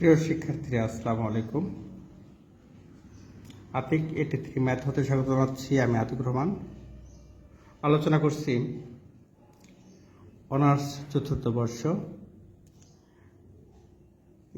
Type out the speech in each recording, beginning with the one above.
প্রিয় শিক্ষার্থীরা আসসালামু আলাইকুম। আতিক এটি থ্রি ম্যাথ হতে স্বাগত জানাচ্ছি, আমি আতিক রহমান। আলোচনা করছি অনার্স চতুর্থ বর্ষ,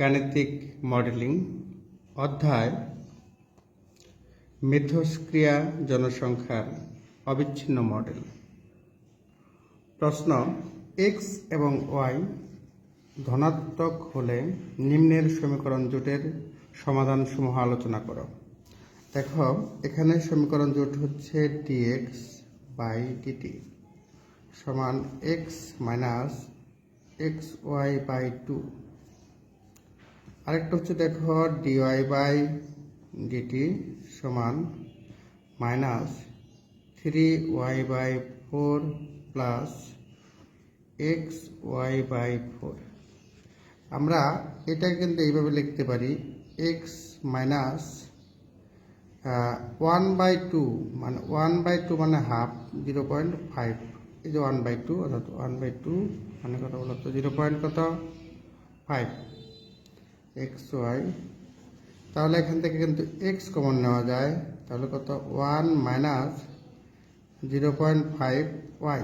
গাণিতিক মডেলিং, অধ্যায়, মিথস্ক্রিয়া জনসংখ্যার অবিচ্ছিন্ন মডেল। প্রশ্ন, এক্স এবং ওয়াই ধনাত্মক হলে নিম্নের সমীকরণ জোটের সমাধানসমূহ আলোচনা করো। দেখো, এখানে সমীকরণ জোট হচ্ছে ডিএক্স বাই ডিটি সমান x minus x y by two আরেকটা হচ্ছে দেখো ডিওয়াই বাই ডিটি সমান minus three y by four plus x y by four আমরা এটা কিন্তু এইভাবে লিখতে পারি x minus one by two মানে ওয়ান বাই টু মানে হাফ জিরো পয়েন্ট ফাইভ এই যে ওয়ান বাই টু অর্থাৎ ওয়ান বাই টু মানে কত বলতো জিরো পয়েন্ট কত? ফাইভ এক্স ওয়াই তাহলে এখান থেকে কিন্তু এক্স কমন নেওয়া যায়, তাহলে কত? One minus zero point five y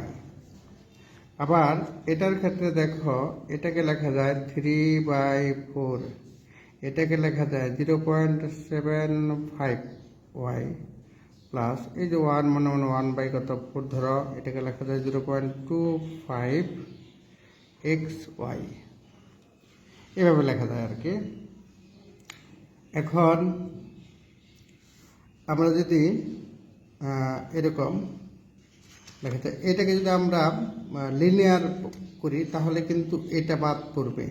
আবার এটার ক্ষেত্রে দেখো, এটাকে লেখা যায় থ্রি বাই ফোর এটাকে লেখা যায় zero point seven five y plus এই যে ওয়ান মানে মানে ওয়ান বাই কত? ফোর ধরো, এটাকে লেখা যায় zero point two five x y এভাবে লেখা যায় আর কি। এখন আমরা যদি এরকম দেখা যায় এটাকে যদি আমরা লিনিয়ার করি, তাহলে কিন্তু এটা বাদ পড়বে।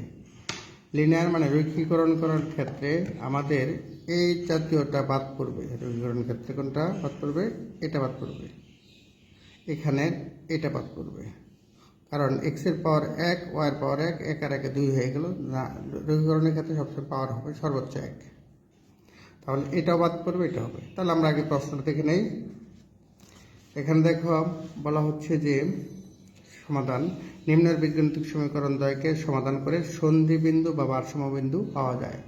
লিনিয়ার মানে রৈখিকরণ করার ক্ষেত্রে আমাদের এই জাতীয়টা বাদ পড়বে। রৈখিকরণ ক্ষেত্রে কোনটা বাদ পড়বে? এটা বাদ পড়বে। এখানে এটা বাদ পড়বে। কারণ এক্সের পাওয়ার এক ওয়ার পাওয়ার এক এক আর একে দুই হয়ে গেল। না রৈখিকরণের ক্ষেত্রে সবচেয়ে পাওয়ার হবে সর্বোচ্চ এক। তাহলে এটাও বাদ পড়বে এটা হবে। তাহলে আমরা আগে প্রশ্নটা দেখে নেই। এখানে দেখো বলা হচ্ছে যে সমাধান, নিম্নের বীজগণিতিক সমীকরণ দ্বয়কে সমাধান করে সন্ধি বিন্দু বা ভারসাম্য বিন্দু পাওয়া যায়।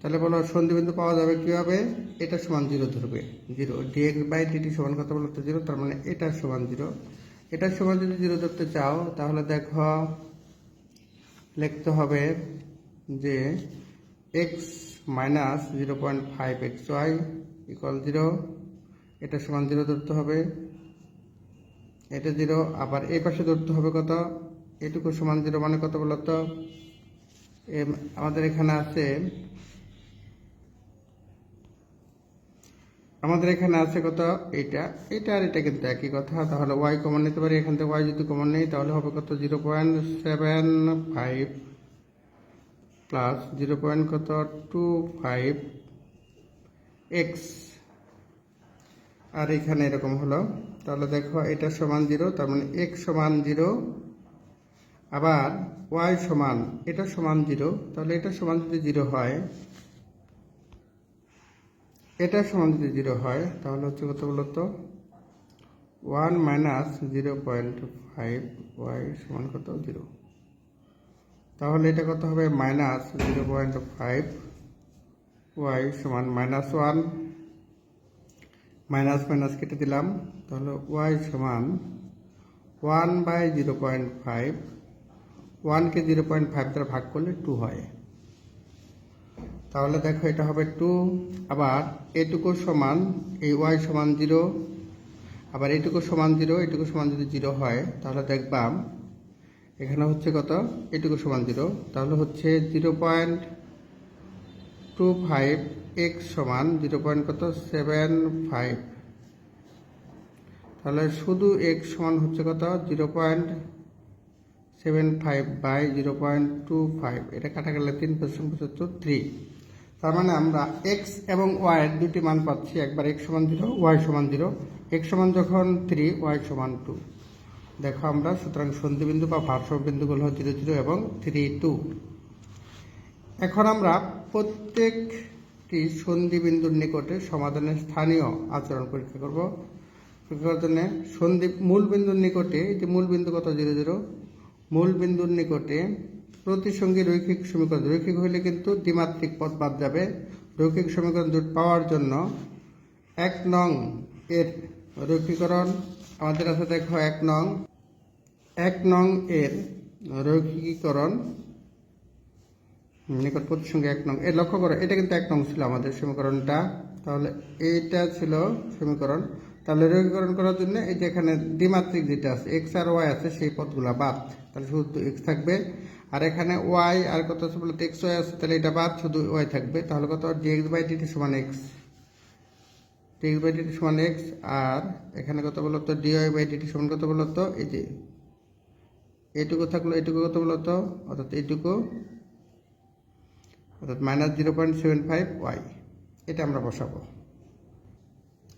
তাহলে বলো সন্ধি বিন্দু পাওয়া যাবে কীভাবে? এটা সমান জিরো ধরবে। জিরো। ডিএক্স বাই ডিটি সমান কত বলো তো জিরো? তার মানে এটা সমান জিরো। এটা সমান যদি জিরো ধরতে চাও, তাহলে দেখো লিখতে হবে যে x minus zero point five x y equal zero এটা সমান জিরো ধরতে হবে। এটা জিরো আবার এই পাশে ধরতে হবে কত? এটুকু সমান জিরো মানে কত বলতো আমাদের এখানে আছে, আমাদের এখানে আছে কত? এটা এটা আর এটা কিন্তু একই কথা। তাহলে ওয়াই কমন নিতে পারি, এখান থেকে ওয়াই যদি কমন নেই, তাহলে হবে কত? Zero point seven five plus zero point কত? টু ফাইভ এক্স আর এখানে এরকম হলো। তাহলে দেখো এটা সমান জিরো, তার মানে এক্স সমান জিরো। আবার ওয়াই সমান, এটা সমান জিরো। তাহলে এটা সমান যদি জিরো হয়, এটা সমান যদি জিরো হয়, তাহলে হচ্ছে কত বলতো one minus zero point five y সমান কত? জিরো। তাহলে এটা কত হবে? Minus zero point five y সমান মাইনাস ওয়ান। মাইনাস মাইনাস কেটে দিলাম, তাহলে ওয়াই সমান one by zero point five ওয়ানকে জিরো পয়েন্ট ফাইভ দ্বারা ভাগ করলে টু হয়। তাহলে দেখো এটা হবে টু আবার এটুকু সমান, এই ওয়াই সমান জিরো আবার এটুকু সমান জিরো এটুকু সমান যদি জিরো হয়, তাহলে দেখবাম এখানে হচ্ছে কত? এটুকু সমান জিরো তাহলে হচ্ছে zero point two five x সমান জিরো পয়েন্ট কত? Seven five. তাহলে শুধু এক্স সমান হচ্ছে কত? Zero point seven five by zero point two five. এটা কাটা গেলে তিন পঁচিশ পঁচাত্তর থ্রি। তার মানে আমরা এক্স এবং ওয়াই এর দুটি মান পাচ্ছি। একবার এক্স সমান জিরো ওয়াই সমান জিরো। এক্স সমান যখন থ্রি ওয়াই সমান টু। দেখো আমরা, সুতরাং সন্ধিবিন্দু বা ভারসাম্য বিন্দুগুলো হলো জিরো জিরো এবং থ্রি টু। এখন আমরা প্রত্যেকটি সন্ধি বিন্দুর নিকটে সমাধানের স্থানীয় আচরণ পরীক্ষা করব। পরীক্ষা করার জন্য সন্ধি মূল বিন্দুর নিকটে এই যে মূল বিন্দু কত জিরো জিরো মূল বিন্দুর নিকটে প্রতিসঙ্গী রৈখিক সমীকরণ, রৈখিক হইলে কিন্তু দ্বিমাত্রিক পথ বাদ যাবে। রৈখিক সমীকরণ জোট পাওয়ার জন্য এক নং এর রৈখিকরণ আমাদের আছে দেখো এক নং এক নং এর রৈখিকীকরণ নিকট প্রতিসঙ্গে এক নং এ লক্ষ্য করো, এটা কিন্তু এক নং ছিল আমাদের সমীকরণটা। তাহলে এইটা ছিল সমীকরণ। তাহলে রৈখিকরণ করার জন্য এই যে এখানে দ্বিমাত্রিক যেটা আছে এক্স আর ওয়াই আছে, সেই পদগুলো বাদ। তাহলে শুধু এক্স থাকবে। আর এখানে ওয়াই আর কত আছে বলতে? এক্স ওয়াই আছে, তাহলে এটা বাদ, শুধু ওয়াই থাকবে। তাহলে কত? D x by d t সমান x d x by d t সমান এক্স আর এখানে কত বলতো? ডি ওয়াই বাই ডিটি সমান কত বলতো? এই যে, এইটুকু থাকল, এইটুকু কত বলতো? অর্থাৎ এইটুকু। অর্থাৎ minus zero point seven five y এটা আমরা বসাবো।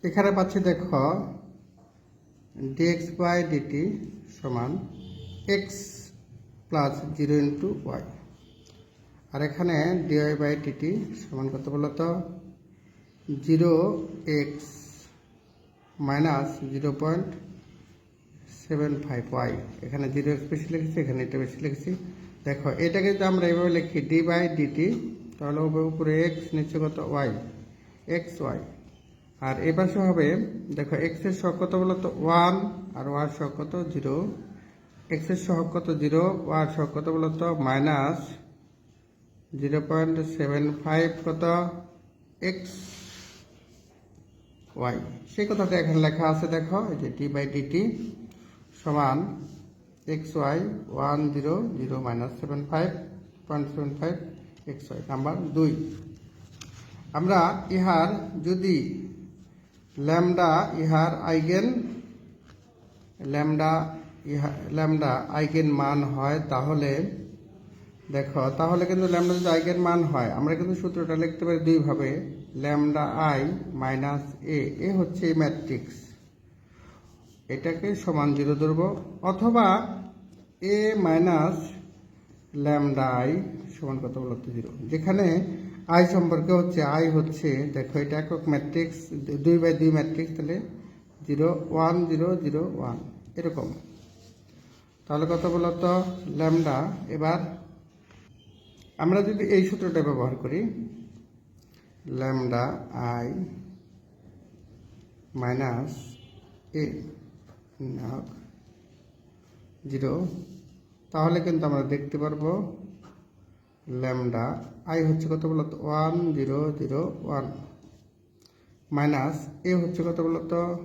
এখানে পাচ্ছি দেখো d x by d t সমান x plus zero into y আর এখানে d y by t t সমান কত বলতো zero x minus zero point seven five y এখানে জিরো এক্স বেশি লিখেছি, এখানে এটা বেশি লিখেছি। দেখো, এটাকে যদি আমরা এইভাবে লিখি ডি বাই ডিটি তাহলে হবে উপরে এক্স নিচে কত? ওয়াই এক্স ওয়াই আর এ পাশে হবে, দেখো এক্সের সহগ কত বলতো ওয়ান আর ওয়ার সহগ কত? জিরো এক্সের সহগ কত? জিরো ওয়ার সহগ কত বলতো minus zero point seven five কত? এক্স ওয়াই সেই কথাটা এখানে লেখা আছে, দেখো, এই যে টি বাই ডিটি সমান x y one zero zero minus seven five point seven five x y number দুই। আমরা ইহার যদি ল্যামডা ইহার আইগেন ল্যামডা ইহা ল্যামডা আইগেন মান হয় তাহলে দেখো, তাহলে কিন্তু ল্যামডা যদি আইগেন মান হয়, আমরা কিন্তু সূত্রটা লিখতে পারি দুইভাবে, lambda I minus A A হচ্ছে ম্যাট্রিক্স এটাকে সমান জিরো ধরবো, অথবা এ মাইনাস ল্যামডা আই সমান কত বলতো জিরো। যেখানে আই সম্পর্কে হচ্ছে আই হচ্ছে, দেখো এটা একক ম্যাট্রিক্স দুই বাই দুই ম্যাট্রিক্স তাহলে zero one zero zero one এরকম। তাহলে কত বলতো ল্যামডা এবার আমরা যদি এই সূত্রটা ব্যবহার করি lambda I minus A zero. তাহলে কিন্তু আমরা দেখতে পারব ল্যামডা। আই হচ্ছে কত বলতো? One, zero zero, one. Minus A হচ্ছে কত বলতো?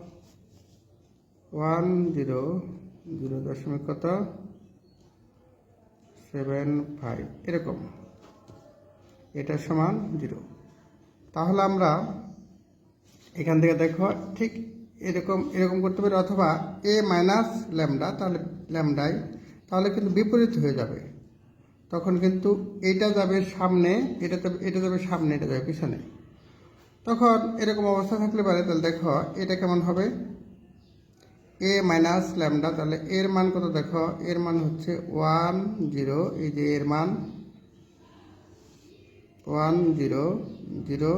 ওয়ান, জিরো জিরো দশমিক কত? Seven, five. এরকম। এটা সমান জিরো। তাহলে আমরা এখান থেকে দেখো, ঠিক এরকম এরকম করতে পারি অথবা এ মাইনাস ল্যামডা তাহলে ল্যামডাই তাহলে কিন্তু বিপরীত হয়ে যাবে। তখন কিন্তু এটা যাবে সামনে, এটা এটা যাবে সামনে, এটা যাবে পিছনে। তখন এরকম অবস্থা থাকলে পারে, তাহলে দেখো, এটা কেমন হবে? এ মাইনাস ল্যামডা তাহলে এর মান কত দেখো? এর মান হচ্ছে ওয়ান জিরো এই যে এর মান। One zero zero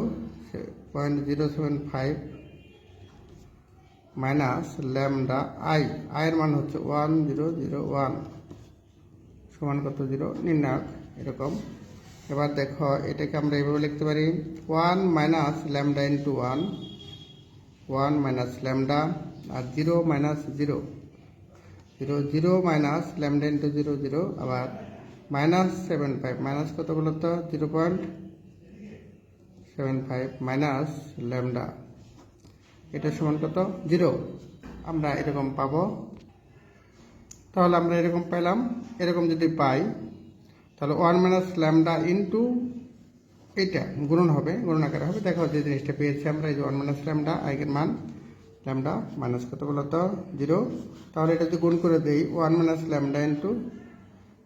point zero seven five minus lambda I আয়ের মান হচ্ছে ওয়ান জিরো জিরো ওয়ান সমান কত জিরো নির্ণায়ক, এরকম। এবার দেখো, এটাকে আমরা এইভাবে লিখতে পারি one minus lambda into one one minus lambda আর zero minus zero zero zero minus lambda into zero zero আবার মাইনাস সেভেন ফাইভ মাইনাস কত বলতো? Zero point seven five minus lambda এটা সমান কত? জিরো। আমরা এরকম পাব। তাহলে আমরা এরকম পেলাম। এরকম যদি পাই, তাহলে ওয়ান মাইনাস ল্যামডা ইন্টু এইটা গুণন হবে, গুণন আকারে হবে। দেখো যে জিনিসটা পেয়েছি আমরা, এই যে ওয়ান মাইনাস ল্যামডা আইগের মান ল্যামডা মাইনাস কত বলতো জিরো। তাহলে এটা যদি গুণ করে দিই one minus lambda into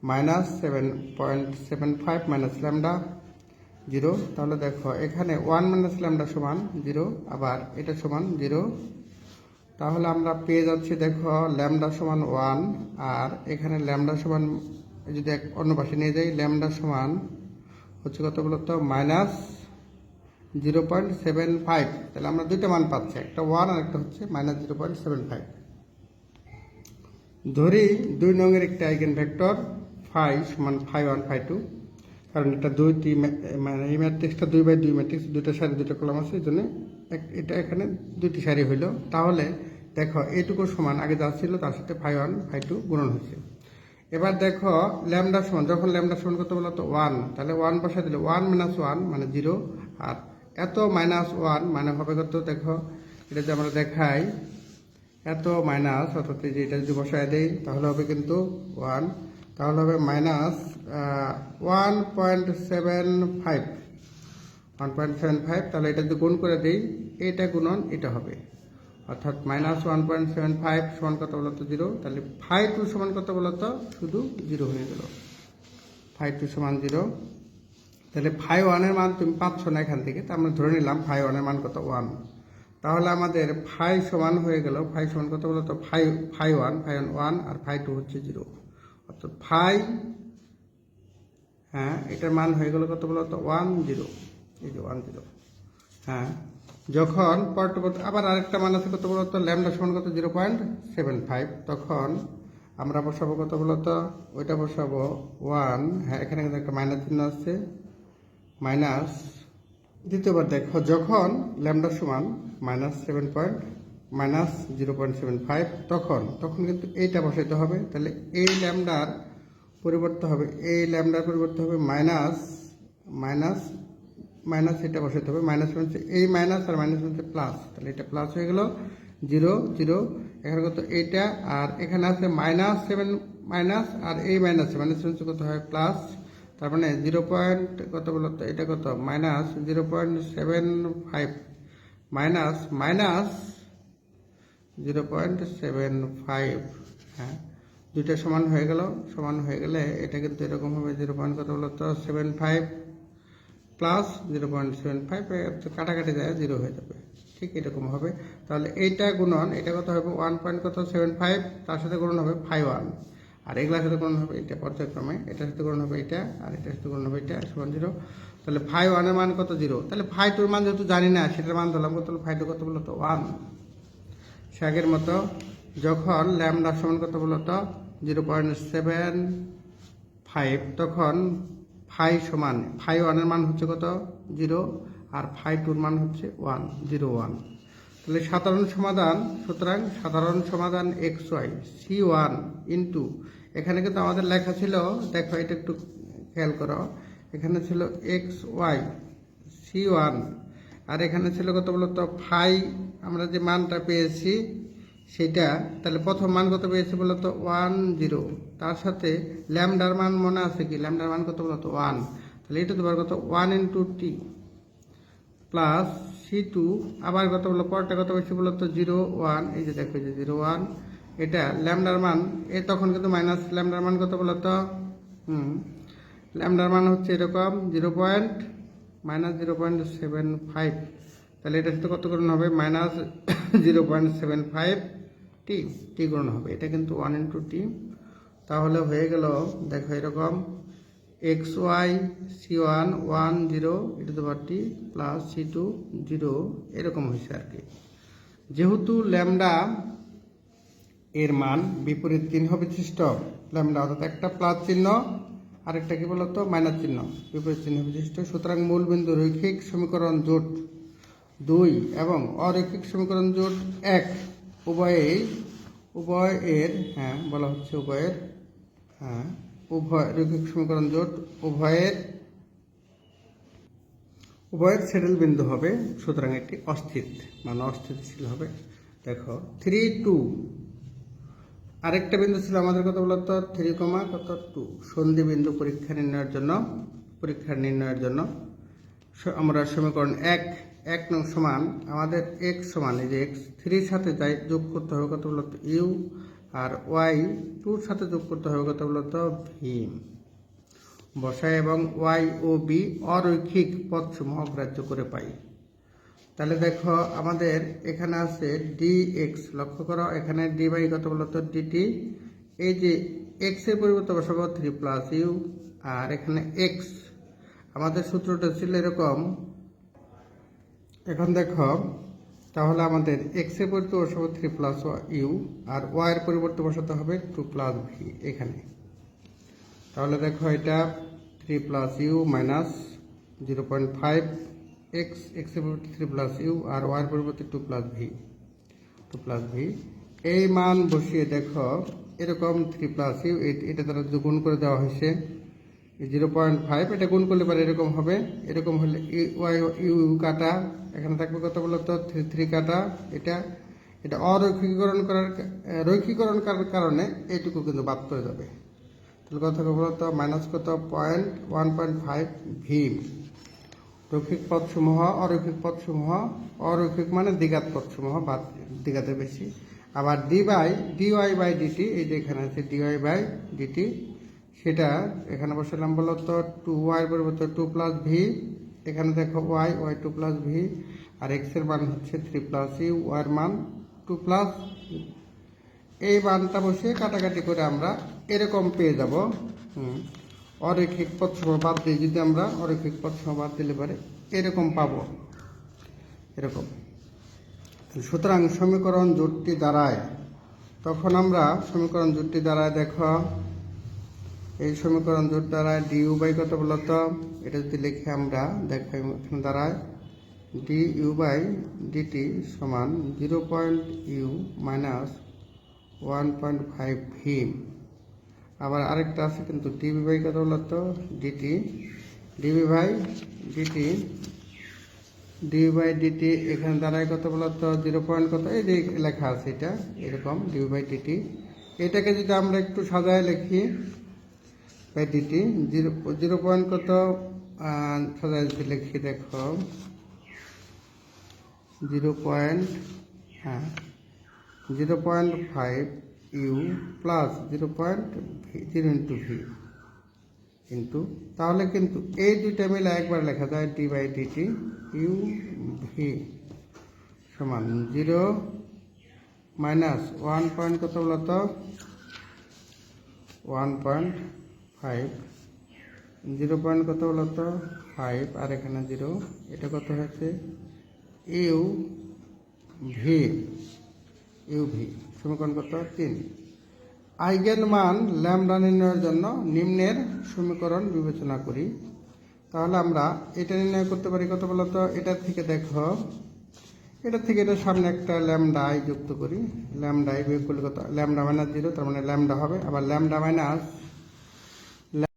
minus seven point seven five minus lambda zero, তাহলে দেখো, এখানে ওয়ান মাইনাস ল্যামডা সমান জিরো, আবার এটা সমান জিরো। তাহলে আমরা পেয়ে যাচ্ছি, দেখো, ল্যামডা সমান ওয়ান, আর এখানে ল্যামডা সমান, যদি এক অন্য পাশে নিয়ে যাই, ল্যামডা সমান হচ্ছে কত বলতো minus zero point seven five. তাহলে আমরা দুইটা মান পাচ্ছি, একটা ওয়ান আর একটা হচ্ছে minus zero point seven five. ধরি দুই নঙের একটা আইগেন ভেক্টর ফাইভ সমান ফাইভ ওয়ান ফাইভ টু। কারণ এটা দুইটি মা- মানে এই ম্যাট্রিক্সটা দুই বাই দুই ম্যাট্রিক্স, দুইটা সারি, দুইটা কলাম আছে, এই জন্য এটা এখানে দুইটি সারি হইল। তাহলে দেখো, এইটুকু সমান, আগে যা ছিল তার সাথে ফাই ওয়ান, ফাই টু গুণন হয়েছে। এবার দেখো, ল্যামডা সমান, যখন ল্যামডা সমান কত বলো তো ওয়ান, তাহলে ওয়ান বসা দিলে, ওয়ান মাইনাস ওয়ান মানে জিরো, আর এত মাইনাস ওয়ান মানে হবে কত, দেখো, এটা যদি আমরা দেখাই, এত মাইনাস অর্থাৎ যে এটা যদি বসায় দেই, তাহলে হবে কিন্তু ওয়ান তাহলে হবে minus one point seven five one point seven five তাহলে এটা যদি গুণ করে দিই এইটা গুণন এটা হবে। অর্থাৎ minus one point seven five সমান কত বলতো? জিরো তাহলে ফাইভ টু সমান কত বলতো? শুধু জিরো হয়ে গেল। ফাইভ টু সমান জিরো তাহলে ফাইভ ওয়ানের মান তুমি পাচ্ছ না এখান থেকে তা আমরা ধরে নিলাম ফাইভ ওয়ানের মান কত? ওয়ান তাহলে আমাদের ফাইভ সমান হয়ে গেল। ফাইভ সমান কত বলতো? Five five one five one আর ফাইভ টু হচ্ছে জিরো অর্থাৎ ফাইভ হ্যাঁ এটার মান হয়ে গেল কত বলতো? One zero. এই যে ওয়ান জিরো। হ্যাঁ যখন পরবর্তী আবার আরেকটা মান আছে কত বলতো? ল্যামডা সমান কত? Zero point seven five. তখন আমরা বসাবো কত বলতো? ওইটা বসাবো ওয়ান। হ্যাঁ এখানে কিন্তু একটা মাইনাস চিহ্ন আসছে মাইনাস, দ্বিতীয়বার দেখো, যখন ল্যামডা সমান minus seven point minus zero point seven five, তখন তখন কিন্তু এইটা বসাইতে হবে। তাহলে এই ল্যামডার পরিবর্তে হবে, এই ল্যামডার পরিবর্তে হবে মাইনাস মাইনাস মাইনাস এটা বসাতে হবে, মাইনাস হচ্ছে এই মাইনাস আর মাইনাস হচ্ছে প্লাস। তাহলে এটা প্লাস হয়ে গেল, জিরো জিরো, এখানে কত এইটা, আর এখানে আছে মাইনাস সেভেন মাইনাস আর এই মাইনাস মাইনাস হচ্ছে কত হয় প্লাস। তার মানে জিরো পয়েন্ট কত বলতো এটা কত? Minus zero point seven five, minus minus zero point seven five হ্যাঁ? দুইটা সমান হয়ে গেল, সমান হয়ে গেলে এটা কিন্তু এরকম হবে জিরো পয়েন্ট কত বলতো? Seven five plus zero point seven five কাটাকাটি যায়, জিরো হয়ে যাবে। ঠিক এরকম হবে। তাহলে এইটা গুণন, এটা কত হবে? ওয়ান পয়েন্ট কত? সেভেন ফাইভ, তার সাথে গুণন হবে ফাইভ ওয়ান। আর এগুলার সাথে গুণন হবে এটা পর্যায়ক্রমে। এটার সাথে গুণন হবে এটা আর এটার সাথে গুণন হবে এটা সমান জিরো। তাহলে ফাইভ ওয়ানের মান কত? জিরো। তাহলে ফাইভ টুর মান যেহেতু জানি না, সেটার মান ধরলাম কত? ফাইভ কত বলতো? ওয়ান। সে মতো। যখন ল্যামডা সমান কত বলতো জিরো পয়েন্ট সেভেন ফাইভ। তখন ফাইভ সমান ফাইভ ওয়ানের মান হচ্ছে কত? জিরো। আর ফাইভ টুর মান হচ্ছে ওয়ান, জিরো ওয়ান। তাহলে সাধারণ সমাধান, সুতরাং সাধারণ সমাধান x y, c one into, এখানে কিন্তু আমাদের লেখা ছিল, দেখো এটা একটু খেয়াল করো, এখানে ছিল এক্স ওয়াই, সি ওয়ান। আর এখানে ছিল কত বলতো ফাই, আমরা যে মানটা পেয়েছি সেটা, তাহলে প্রথম মান কত পেয়েছি বলতো ওয়ান জিরো। তার সাথে ল্যামডার মান মনে আছে কি? ল্যামডার মান কত বলতো ওয়ান। তাহলে এটা তোমার কত? One into t. Plus c two, আবার কত বলল পরটা কত পেয়েছি বলল তো? Zero, one. এই যে দেখো যে জিরো, ওয়ান। এটা ল্যামডার মান, এ তখন কিন্তু মাইনাস ল্যামডার মান কত বলল তো? হুম। ল্যামডার মান হচ্ছে এরকম, zero point minus zero point seven five. তাহলে এটার সাথে কত গুণ হবে? Minus zero point seven five t t গুণ হবে। এটা কিন্তু ওয়ান ইন্টু টি তাহলে হয়ে গেল, দেখো এরকম x y c one one zero ইটু দেবার t plus c two zero এরকম হয়েছে আর কি। যেহেতু ল্যামডা এর মান বিপরীত চিহ্ন বিশিষ্ট ল্যামডা অর্থাৎ একটা প্লাস চিহ্ন আরেকটা কি বলতো? মাইনাস চিহ্ন, বিপরীত চিহ্ন বিশিষ্ট। সুতরাং মূল বিন্দু রৈখিক সমীকরণ জোট দুই এবং অরৈখিক সমীকরণ জোট এক। উভয়েই, উভয়ের হ্যাঁ বলা হচ্ছে উভয়ের হ্যাঁ উভয়, রৈখিক সমীকরণ জোট উভয়ের উভয়ের সেটেল বিন্দু হবে সুতরাং একটি অস্থির মানে অস্থিতিশীল হবে। দেখো থ্রি টু আরেকটা বিন্দু ছিল আমাদের কত বলতো? থ্রি কমা কত? টু সন্ধি বিন্দু পরীক্ষা নির্ণয়ের জন্য পরীক্ষা নির্ণয়ের জন্য। আমরা সমীকরণ এক এক নং সমান, আমাদের এক্স সমান, এই যে এক্স থ্রির সাথে যাই, যোগ করতে হবে কত বলতো? ইউ আর ওয়াই টুর সাথে যোগ করতে হবে কত বলতো? ভি বসায় এবং ওয়াই ও বি অরৈখিক পথসমূহ অগ্রাহ্য করে পাই। তাহলে দেখো আমাদের এখানে আছে ডি এক্স লক্ষ্য করো, এখানে ডি বাই কত বলতো ডিটি এই যে এক্সের পরিবর্তে বসাবো থ্রি প্লাস ইউ আর এখানে এক্স আমাদের সূত্রটা ছিল এরকম। এখন দেখো, তাহলে আমাদের এক্সের পরিবর্তে বসাবো থ্রি প্লাস ইউ আর ওয়াই এর পরিবর্তে বসাতে হবে টু প্লাস ভি এখানে। তাহলে দেখো এটা three plus u minus zero point five x এক্সের পরিবর্তে থ্রি প্লাস ইউ আর ওয়ার পরিবর্তে two plus v two plus v এই মান বসিয়ে দেখো, এরকম থ্রি প্লাস ইউ এটা দ্বারা গুণ করে দেওয়া হয়েছে জিরো পয়েন্ট ফাইভ এটা গুণ করলে পারে এরকম হবে। এরকম হলে ওয়াই ইউ কাটা, এখানে থাকবে কত বলতো থ্রি থ্রি কাটা, এটা এটা অরৈখিকরণ করার রৈখিকরণ করার কারণে এইটুকু কিন্তু বাদ পড়ে যাবে। তাহলে হবে বলতো মাইনাস কত? Point one point five v রৈখিক পদসমূহ অরৈখিক পদসমূহ অরৈখিক মানে দ্বিঘাত পদসমূহ বাদ দ্বিঘাতে বেশি। আবার d by d y by d t এই যে এখানে আছে ডিওয়াই বাই ডিটি সেটা এখানে বসালাম বলতো টু ওয়াই পরিবর্তে টু প্লাস ভি এখানে দেখো y y two plus v আর এক্সের মান হচ্ছে থ্রি প্লাস ইউ ওয়ার মান টু প্লাস এই মানটা বসিয়ে কাটাকাটি করে আমরা এরকম পেয়ে যাব। হুম। অরৈখিক পদসমূহ বাদ দিয়ে যদি আমরা অরৈখিক পদসমূহ বাদ দিলে পারে, এরকম পাবো। এরকম। সুতরাং সমীকরণ জোটটি দাঁড়ায় তখন আমরা সমীকরণ জোটটি দাঁড়ায় দেখো, এই সমীকরণ জোট দাঁড়ায় ডি ইউ বাই কত বলতো? এটা যদি লিখে আমরা দেখো, এখানে দাঁড়ায় d u by d t সমান zero point u minus one point five v আবার আরেকটা আছে কিন্তু ডিবি বাই কত বলতো d t d v by d t d by d t এখানে দাঁড়ায় কত বলতো জিরো পয়েন্ট কত এই যে লেখা আছে এটা, এরকম ডি বাই ডিটি এটাকে যদি আমরা একটু সাজায় লিখি by d t zero zero point কত সাজায় যদি লিখি দেখো জিরো পয়েন্ট হ্যাঁ zero point five u plus zero point zero into v কিন্তু তাহলে কিন্তু এই দুইটা মিলে একবার লেখা যায় d by d t u v সমান জিরো মাইনাস ওয়ান পয়েন্ট কত বলতো one point five zero point কত বলতো ফাইভ আর এখানে জিরো এটা কত হয়েছে? ইউ ভি ইউভি সমীকরণ কত? তিন। আইগেন মান ল্যামডা নির্ণয়ের জন্য নিম্নের সমীকরণ বিবেচনা করি। তাহলে আমরা এটা নির্ণয় করতে পারি কত বলতো এটার থেকে দেখো, এটা থেকে এটা সামনে একটা ল্যামডা আই যুক্ত করি। ল্যামডা আই বিয়োগ করলে কত? ল্যামডা মাইনাস জিরো, তার মানে ল্যামডা হবে। আবার ল্যামডা মাইনাস